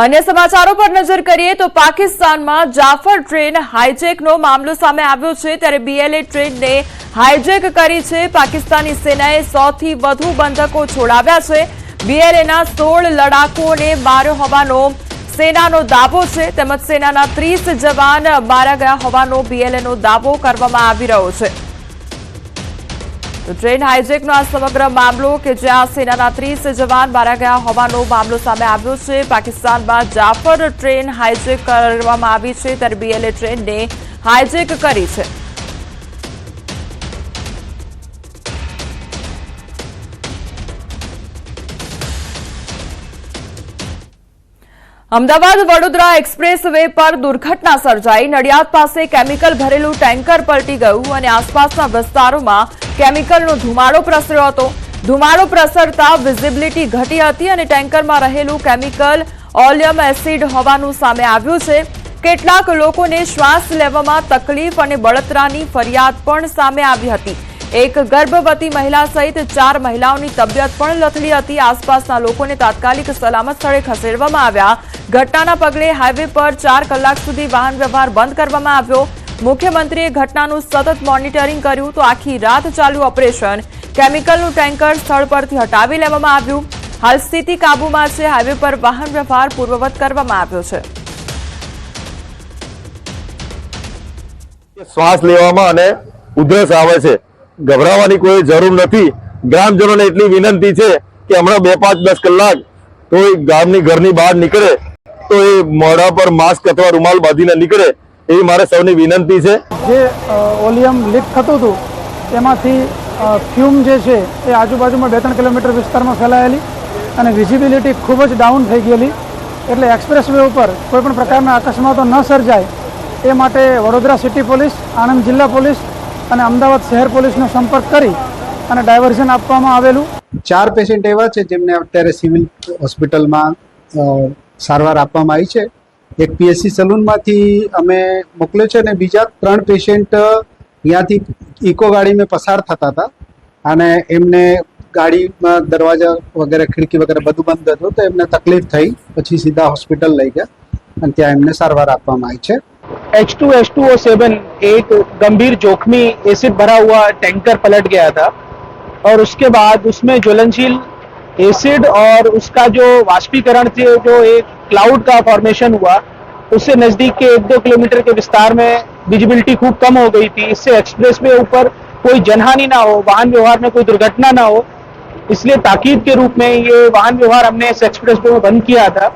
અન્ય સમાચારો પર નજર કરીએ તો પાકિસ્તાનમાં જાફર ટ્રેન હાઇજેકનો મામલો સામે આવ્યો છે ત્યારે બીએલએ ટ્રેનને હાઇજેક કરી છે. પાકિસ્તાની સેનાએ સૌથી વધુ બંધકો છોડાવ્યા છે. બીએલએના સોળ લડાકુઓને માર્યો હોવાનો સેનાનો દાવો છે. તેમજ સેનાના ત્રીસ જવાન મારા ગયા હોવાનો બીએલએનો દાવો કરવામાં આવી રહ્યો છે. તો ટ્રેન હાઇજેકનો આ સમગ્ર મામલો કે જ્યાં સેનાના ત્રીસ જવાન માર્યા ગયા હોવાનો મામલો સામે આવ્યો છે. પાકિસ્તાનમાં જાફર ટ્રેન હાઇજેક કરવામાં આવી છે, ત્યારે બીએલએ ટ્રેનને હાઇજેક કરી છે. અમદાવાદ વડોદરા એક્સપ્રેસ વે પર દુર્ઘટના સર્જાઈ. નડિયાદ પાસે કેમિકલ ભરેલું ટેન્કર પલટી ગયું અને આસપાસના વિસ્તારોમાં કેમિકલનો ધુમાડો પ્રસર્યો હતો. ધુમાડો પ્રસરતા વિઝિબિલિટી ઘટી હતી અને ટેન્કરમાં રહેલું કેમિકલ ઓલિયમ એસિડ હોવાનું સામે આવ્યું છે. કેટલાક લોકોને શ્વાસ લેવામાં તકલીફ અને બળતરાની ફરિયાદ પણ સામે આવી હતી. એક ગર્ભવતી મહિલા સહિત ચાર મહિલાઓની તબિયત પણ લથડી હતી. આસપાસના લોકોને તાત્કાલિક સલામત સ્થળે ખસેડવામાં આવ્યા. ઘટનાના પગલે હાઈવે પર ચાર કલાક સુધી વાહન વ્યવહાર બંધ કરવામાં આવ્યો. મુખ્યમંત્રીએ ઘટનાનું સતત મોનિટરિંગ કર્યું તો આખી રાત ચાલ્યું ઓપરેશન કેમિકલનું ટેન્કર સ્થળ પરથી હટાવી લેવામાં આવ્યું. હાલ સ્થિતિ કાબૂમાં છે. હાઈવે પર વાહન વ્યવહાર પૂર્વવત કરવામાં આવ્યો છે. શ્વાસ લેવામાં અને ઉધરસ આવે છે. ગભરાવાની કોઈ જરૂર નથી. ગ્રામજનોને એટલી વિનંતી છે કે હમણાં બે પાંચ દસ કલાક કોઈ ગામની ઘરની બહાર નીકળે, તો એ મોઢા પર માસ્ક અથવા રૂમાલ બાંધીને નીકળે એવી મારે સૌની વિનંતી છે. જે ઓલિયમ લીક થતું હતું એમાંથી ફ્યુમ જે છે, એ આજુબાજુમાં બે ત્રણ કિલોમીટર વિસ્તારમાં ફેલાયેલી અને વિઝિબિલિટી ખૂબ જ ડાઉન થઈ ગયેલી. એટલે એક્સપ્રેસ વે ઉપર કોઈપણ પ્રકારના અકસ્માતો ન સર્જાય. એ માટે વડોદરા સિટી પોલીસ, આણંદ જિલ્લા પોલીસ અને અમદાવાદ શહેર પોલીસનો સંપર્ક કરી અને ડાયવર્ઝન આપવામાં આવેલું. ચાર પેશન્ટ એવા છે જેમને અત્યારે સિવિલ હોસ્પિટલમાં સારવાર આપવામાં આવી છે. એક પીએસસી સલૂનમાંથી અમે મોકલ્યો છે અને બીજા ત્રણ પેશન્ટ ત્યાંથી ઇકો ગાડીમાં પસાર થતા હતા. અને એમને ગાડીમાં દરવાજા વગેરે, ખિડકી વગેરે બધું બંધ હતું તો એમને તકલીફ થઈ. પછી સીધા હોસ્પિટલ લઈ ગયા અને ત્યાં એમને સારવાર આપવામાં આવી છે. H two H two O seven एक गंभीर जोखमी एसिड भरा हुआ टैंकर पलट गया था। और उसके बाद उसमें ज्वलनशील एसिड और उसका जो वाष्पीकरण से जो एक क्लाउड का फॉर्मेशन हुआ, उससे नज़दीक के एक दो किलोमीटर के विस्तार में विजिबिलिटी खूब कम हो गई थी। इससे एक्सप्रेस वे ऊपर कोई जनहानि ना हो, वाहन व्यवहार में कोई दुर्घटना ना हो। इसलिए ताकीद के रूप में ये वाहन व्यवहार हमने इस एक्सप्रेस वे में बंद किया था।